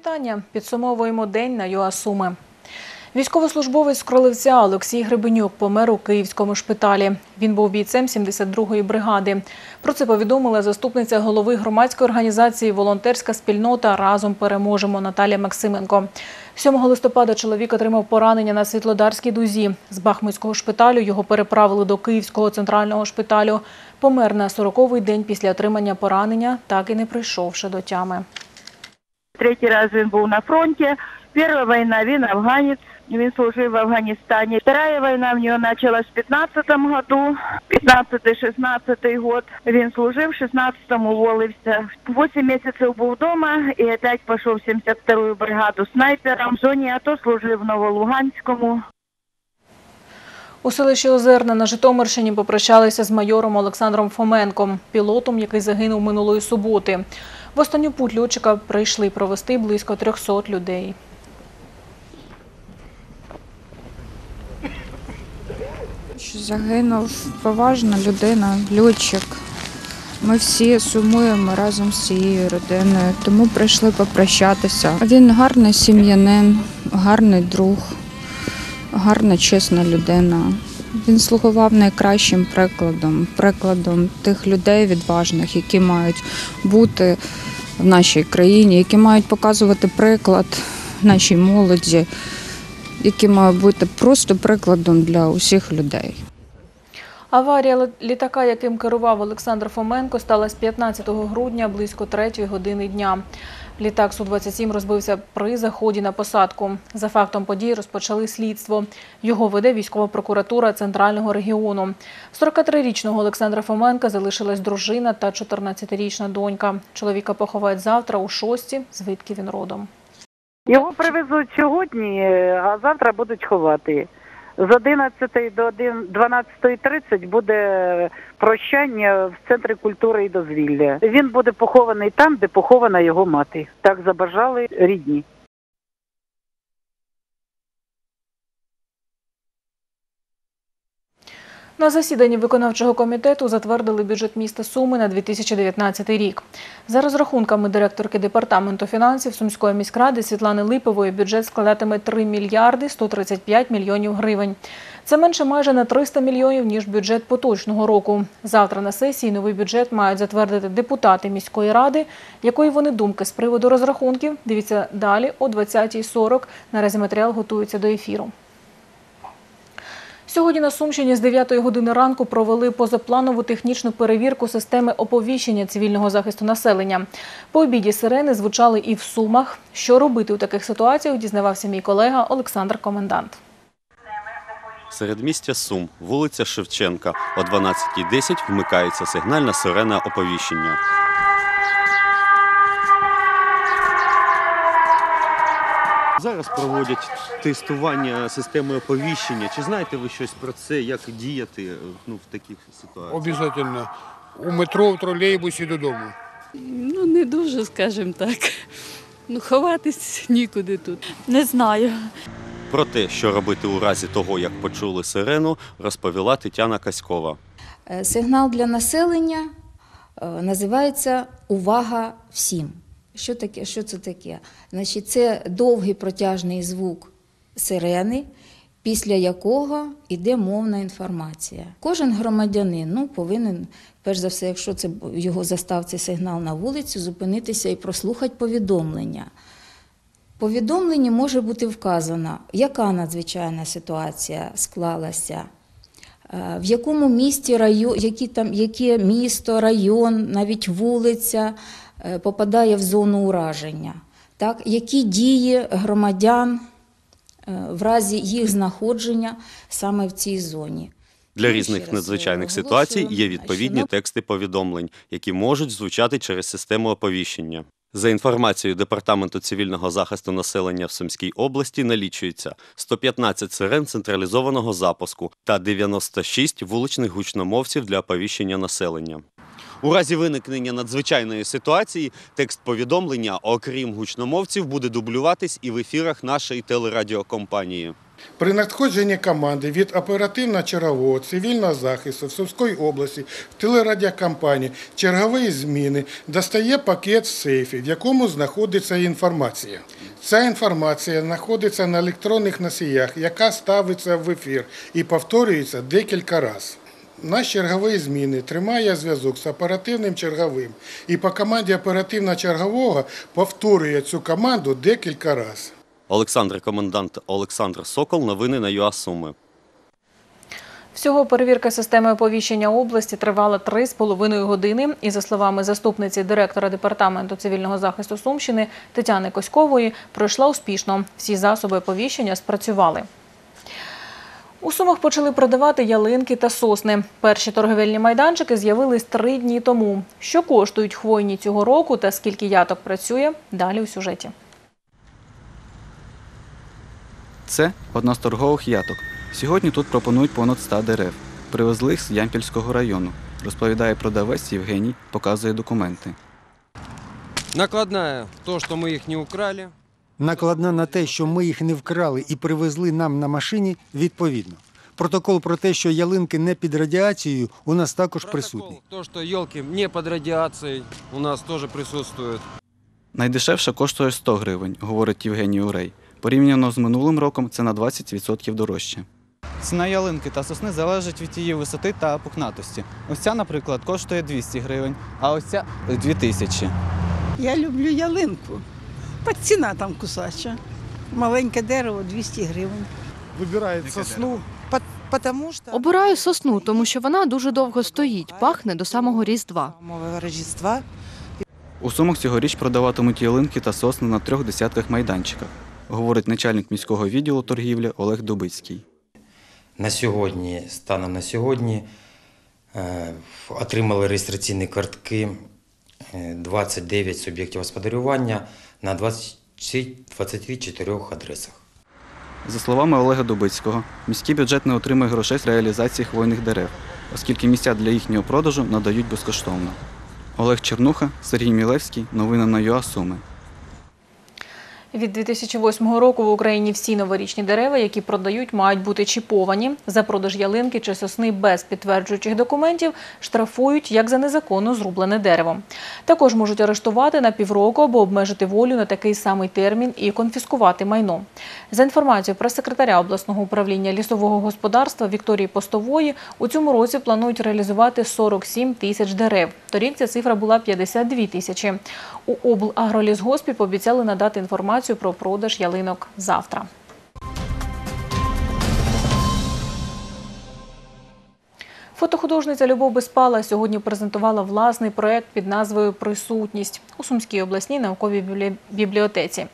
Вітання. Підсумовуємо день на ЮА Суми. Військовослужбовець Кролевця Олексій Гребенюк помер у київському шпиталі. Він був бійцем 72-ї бригади. Про це повідомила заступниця голови громадської організації Волонтерська спільнота Разом переможемо Наталія Максименко. 7 листопада чоловік отримав поранення на Світлодарській дузі. З Бахмутського шпиталю його переправили до Київського центрального шпиталю. Помер на 40-й день після отримання поранення, так і не прийшовши до тями. Третій раз він був на фронті. Перша війна він афганець. Він служив в Афганістані. Вторая війна в нього почалась в 15-му году. 15-16 год. Він служив, в 16-му уволився. 8 місяців був вдома і опять пішов в 72-ю бригаду снайпером. В зоні АТО служив в Новолуганському. У селищі Озерна на Житомирщині попрощалися з майором Олександром Фоменком, пілотом, який загинув минулої суботи. В останню путь льотчика прийшли провести близько 300 людей. Загинув поважна людина, льотчик. Ми всі сумуємо разом з цією родиною, тому прийшли попрощатися. Він гарний сім'янин, гарний друг, гарна, чесна людина. Він слугував найкращим прикладом, прикладом тих людей відважних, які мають бути в нашій країні, які мають показувати приклад нашій молоді, які мають бути просто прикладом для усіх людей. Аварія літака, яким керував Олександр Фоменко, сталася 15 грудня близько 3 години дня. Літак Су-27 розбився при заході на посадку. За фактом подій розпочали слідство. Його веде військова прокуратура Центрального регіону. 43-річного Олександра Фоменка залишилась дружина та 14-річна донька. Чоловіка поховають завтра у шості, звідки він родом. Його привезуть сьогодні, а завтра будуть ховати. З 11 до 1 12.30 буде прощання в центрі культури і дозвілля. Він буде похований там, де похована його мати. Так забажали рідні. На засіданні виконавчого комітету затвердили бюджет міста Суми на 2019 рік. За розрахунками директорки департаменту фінансів Сумської міськради Світлани Липової, бюджет складатиме 3 мільярди 135 мільйонів гривень. Це менше майже на 300 мільйонів, ніж бюджет поточного року. Завтра на сесії новий бюджет мають затвердити депутати міської ради. Якої вони думки з приводу розрахунків? Дивіться далі о 20.40. Наразі матеріал готується до ефіру. Сьогодні на Сумщині з 9 години ранку провели позапланову технічну перевірку системи оповіщення цивільного захисту населення. По обіді сирени звучали і в Сумах. Що робити у таких ситуаціях, дізнавався мій колега Олександр Комендант. Середмістя Сум, вулиця Шевченка. О 12.10 вмикається сигнальна сирена оповіщення. Зараз проводять тестування системи оповіщення. Чи знаєте ви щось про це, як діяти ну, в таких ситуаціях? Обязательно. У метро, в тролейбусі додому. Ну, не дуже, скажімо так. Ну, ховатись нікуди тут. Не знаю. Про те, що робити у разі того, як почули сирену, розповіла Тетяна Каськова. Е, Сигнал для населення е, називається Увага всім. Що, таке, що це таке? Значить, це довгий протяжний звук сирени, після якого йде мовна інформація. Кожен громадянин ну, повинен, перш за все, якщо це його застав цей сигнал на вулицю, зупинитися і прослухати повідомлення. В повідомленні може бути вказано, яка надзвичайна ситуація склалася, в якому місті район, які там, яке місто, район, навіть вулиця е, попадає в зону ураження, так, які дії громадян е, в разі їх знаходження саме в цій зоні. Для різних надзвичайних ситуацій є відповідні тексти повідомлень, які можуть звучати через систему оповіщення. За інформацією Департаменту цивільного захисту населення в Сумській області налічується 115 сирен централізованого запуску та 96 вуличних гучномовців для оповіщення населення. У разі виникнення надзвичайної ситуації текст повідомлення, окрім гучномовців, буде дублюватись і в ефірах нашої телерадіокомпанії. При надходженні команди від оперативно-чергового цивільного захисту в Сумській області в телерадіокомпанії чергової зміни достає пакет в сейфі, в якому знаходиться інформація. Ця інформація знаходиться на електронних носіях, яка ставиться в ефір і повторюється декілька разів. Наш черговий зміни тримає зв'язок з оперативним черговим і по команді оперативно-чергового повторює цю команду декілька разів. Олександр комендант Олександр Сокол. Новини на ЮАСуми. Всього перевірка системи оповіщення області тривала три з половиною години. І за словами заступниці директора департаменту цивільного захисту Сумщини Тетяни Коськової, пройшла успішно. Всі засоби оповіщення спрацювали. У Сумах почали продавати ялинки та сосни. Перші торговельні майданчики з'явились три дні тому. Що коштують хвойні цього року та скільки яток працює? Далі у сюжеті. Це одна з торгових яток. Сьогодні тут пропонують понад 100 дерев. Привезли їх з Ямпільського району. Розповідає продавець Євгеній, показує документи. Накладная, то, что мы их не украли. Накладна на те, що ми їх не вкрали і привезли нам на машині, відповідно. Протокол про те, що ялинки не під радіацією, у нас також присутній. Протокол, то, что елки не под радиацией, у нас тоже присутствует. Найдешевше коштує 100 гривень, говорить Євгеній Урей. Порівняно з минулим роком це на 20% дорожче. Ціна ялинки та сосни залежить від її висоти та пухнатості. Ось ця, наприклад, коштує 200 гривень, а ось ця 2000. Я люблю ялинку. Та ціна там кусача. Маленьке дерево 200 гривень. Вибирає сосну. Тому що Обираю сосну, тому що вона дуже довго стоїть, пахне до самого Різдва. Рождества. У Сумах цьогоріч продаватимуть ялинки та сосни на трьох десятках майданчиках, говорить начальник міського відділу торгівлі Олег Дубицький. На сьогодні, станом на сьогодні, е, отримали реєстраційні картки 29 суб'єктів господарювання на 24 адресах. За словами Олега Дубицького, міський бюджет не отримує грошей з реалізації хвойних дерев, оскільки місця для їхнього продажу надають безкоштовно. Олег Чернуха, Сергій Мілевський. Новини на ЮА Суми. Від 2008 року в Україні всі новорічні дерева, які продають, мають бути чіповані. За продаж ялинки чи сосни без підтверджуючих документів штрафують як за незаконно зрублене дерево. Також можуть арештувати на півроку або обмежити волю на такий самий термін і конфіскувати майно. За інформацією прес-секретаря обласного управління лісового господарства Вікторії Постової, у цьому році планують реалізувати 47 тисяч дерев. Торік ця цифра була 52 тисячі. У облагролісгоспі пообіцяли надати інформацію про продаж ялинок завтра. Фотохудожниця Любов Безпала сьогодні презентувала власний проект під назвою Присутність у Сумській обласній науковій бібліотеці.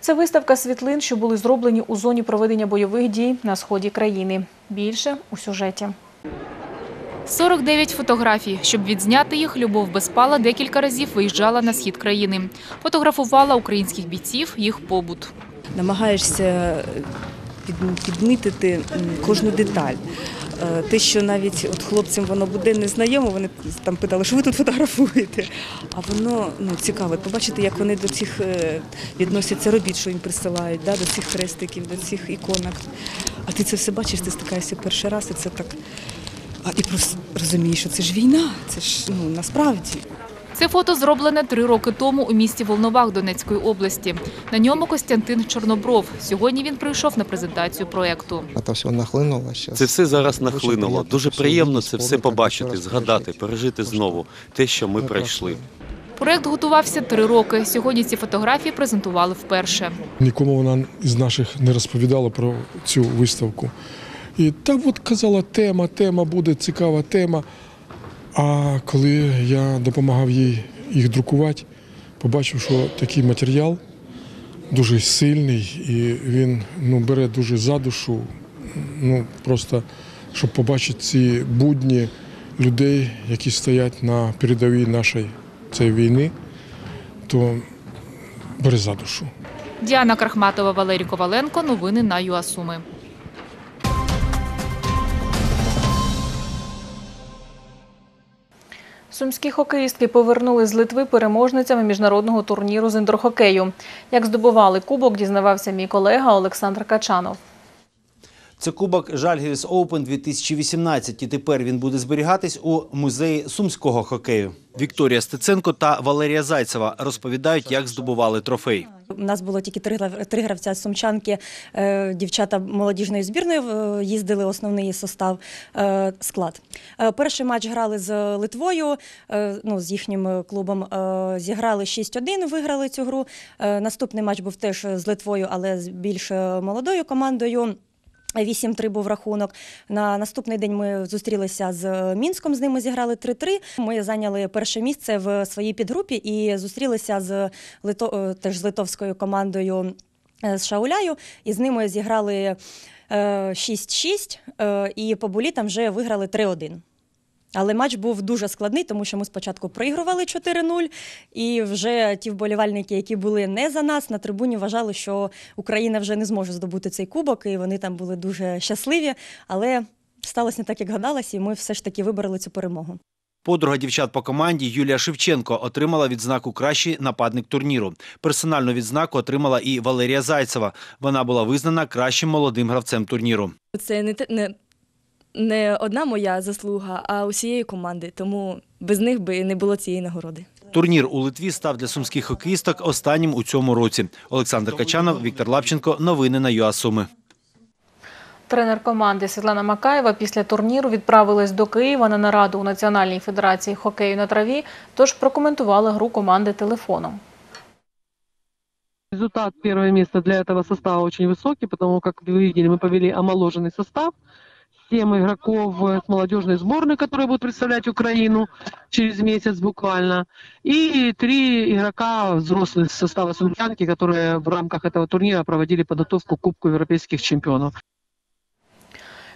Це виставка світлин, що були зроблені у зоні проведення бойових дій на сході країни. Більше у сюжеті. 49 фотографій. Щоб відзняти їх, Любов Безпала декілька разів виїжджала на схід країни. Фотографувала українських бійців, їх побут. Намагаєшся підмітити кожну деталь. Е, Те, що навіть от хлопцям воно буде незнайомо, вони там питали, що ви тут фотографуєте. А воно ну, цікаво побачити, як вони до цих е, відносяться робіт, що їм присилають, да, до цих хрестиків, до цих іконок. А ти це все бачиш, ти стикаєшся перший раз, і це так. А і просто розумієш, що це ж війна, це ж ну насправді. Це фото зроблене три роки тому у місті Волновах Донецької області. На ньому Костянтин Чорнобров. Сьогодні він прийшов на презентацію проєкту. Це все нахлинуло. Це все зараз нахлинуло. Дуже приємно це все побачити, згадати, пережити знову те, що ми пройшли. Проєкт готувався три роки. Сьогодні ці фотографії презентували вперше. Нікому вона із наших не розповідала про цю виставку. І так от казала, тема, тема буде цікава тема. А коли я допомагав їй їх друкувати, побачив, що такий матеріал дуже сильний, і він ну, бере дуже за душу. Ну, просто щоб побачити ці будні людей, які стоять на передовій нашої цієї війни, то бере за душу. Діана Крахматова, Валерій Коваленко. Новини на ЮАСуми. Сумські хокеїстки повернули з Литви переможницями міжнародного турніру з індорхокею. Як здобували кубок, дізнавався мій колега Олександр Качанов. Це кубок Жальгіріс Оупен 2018 і тепер він буде зберігатись у музеї сумського хокею. Вікторія Стеценко та Валерія Зайцева розповідають, як здобували трофей. У нас було тільки три, три гравця з сумчанки. Е, Дівчата молодіжної збірної е, їздили основний состав е, склад. Перший матч грали з Литвою, ну, з їхнім клубом. Зіграли 6-1, виграли цю гру. Наступний матч був теж з Литвою, але з більш молодою командою. 8-3 був рахунок. На наступний день ми зустрілися з Мінськом. З ними зіграли 3-3. Ми зайняли перше місце в своїй підгрупі і зустрілися з Лито... е, теж з литовською командою е, з Шауляю. І з ними зіграли е, 6-6 е, і по булі там вже виграли 3-1. Але матч був дуже складний, тому що ми спочатку проігрували 4-0, і вже ті вболівальники, які були не за нас, на трибуні вважали, що Україна вже не зможе здобути цей кубок, і вони там були дуже щасливі. Але сталося не так, як гадалось, і ми все ж таки вибороли цю перемогу. Подруга дівчат по команді Юлія Шевченко отримала відзнаку Кращий нападник турніру. Персональну відзнаку отримала і Валерія Зайцева. Вона була визнана кращим молодим гравцем турніру. Це не, те- не, не одна моя заслуга, а усієї команди. Тому без них би не було цієї нагороди. Турнір у Литві став для сумських хокеїсток останнім у цьому році. Олександр Качанов, Віктор Лапченко. Новини на ЮАСуми. Тренер команди Світлана Макаєва після турніру відправилась до Києва на нараду у Національній федерації хокею на траві, тож прокоментували гру команди телефоном. Результат первое место для этого состава очень высокий, потому как вы видели, мы повели омоложенный состав. Семь игроков э, с молодежной сборной, которые будут представлять Украину через месяц буквально. И три игрока взрослых состава Сумчанки, которые в рамках этого турнира проводили подготовку к Кубку европейских чемпионов.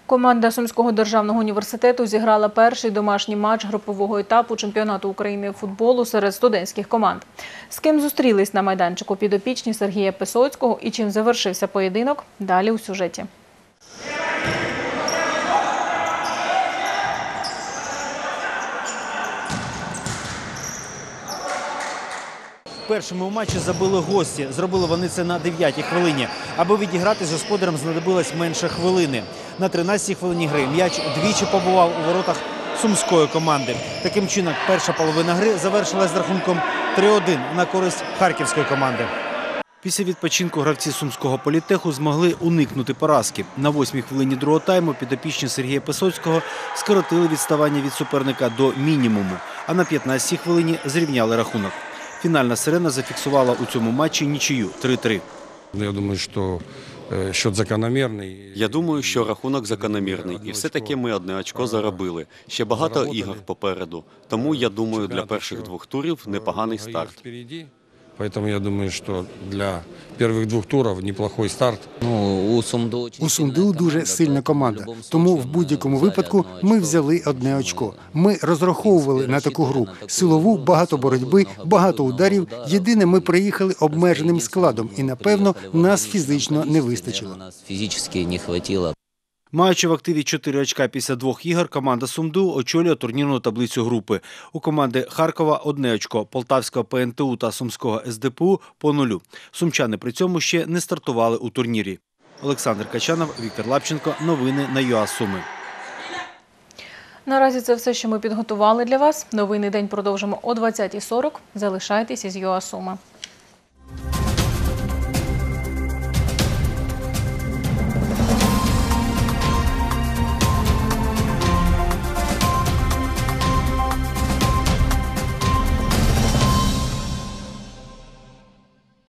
Команда Сумського державного університету зіграла перший домашній матч групового етапу чемпіонату України футболу серед студентських команд. З ким зустрілись на майданчику підопічні Сергія Писоцького і чим завершився поєдинок? Далі у сюжеті. В першому матчі забили гості. Зробили вони це на 9-й хвилині. Аби відіграти з господарем знадобилось менше хвилини. На 13-й хвилині гри м'яч двічі побував у воротах сумської команди. Таким чином, перша половина гри завершилась з рахунком 3-1 на користь харківської команди. Після відпочинку гравці сумського політеху змогли уникнути поразки. На восьмій хвилині другого тайму підопічні Сергія Писоцького скоротили відставання від суперника до мінімуму, а на 15-й хвилині зрівняли рахунок. Фінальна сирена зафіксувала у цьому матчі нічию 3-3. Я думаю, що е, закономірний. Я думаю, що рахунок закономірний, і все-таки ми одне очко заробили. Ще багато ігор попереду. Тому я думаю, для перших двох турів непоганий старт. Поэтому я думаю, що для перших двох турів неплохой старт. Ну, У Сумду дуже сильна команда, тому в будь-якому випадку ми взяли одне очко. Ми розраховували на таку гру силову, багато боротьби, багато ударів. Єдине, ми приїхали обмеженим складом, і напевно нас фізично не вистачило. Физически не хватило. Маючи в активі 4 очка після двох ігор, команда Сумду очолює турнірну таблицю групи. У команди Харкова одне очко, Полтавського ПНТУ та Сумського СДПУ по нулю. Сумчани при цьому ще не стартували у турнірі. Олександр Качанов, Віктор Лапченко. Новини на ЮА Суми. Наразі це все, що ми підготували для вас. Новинний день продовжимо о 20.40. Залишайтесь із ЮАСуми.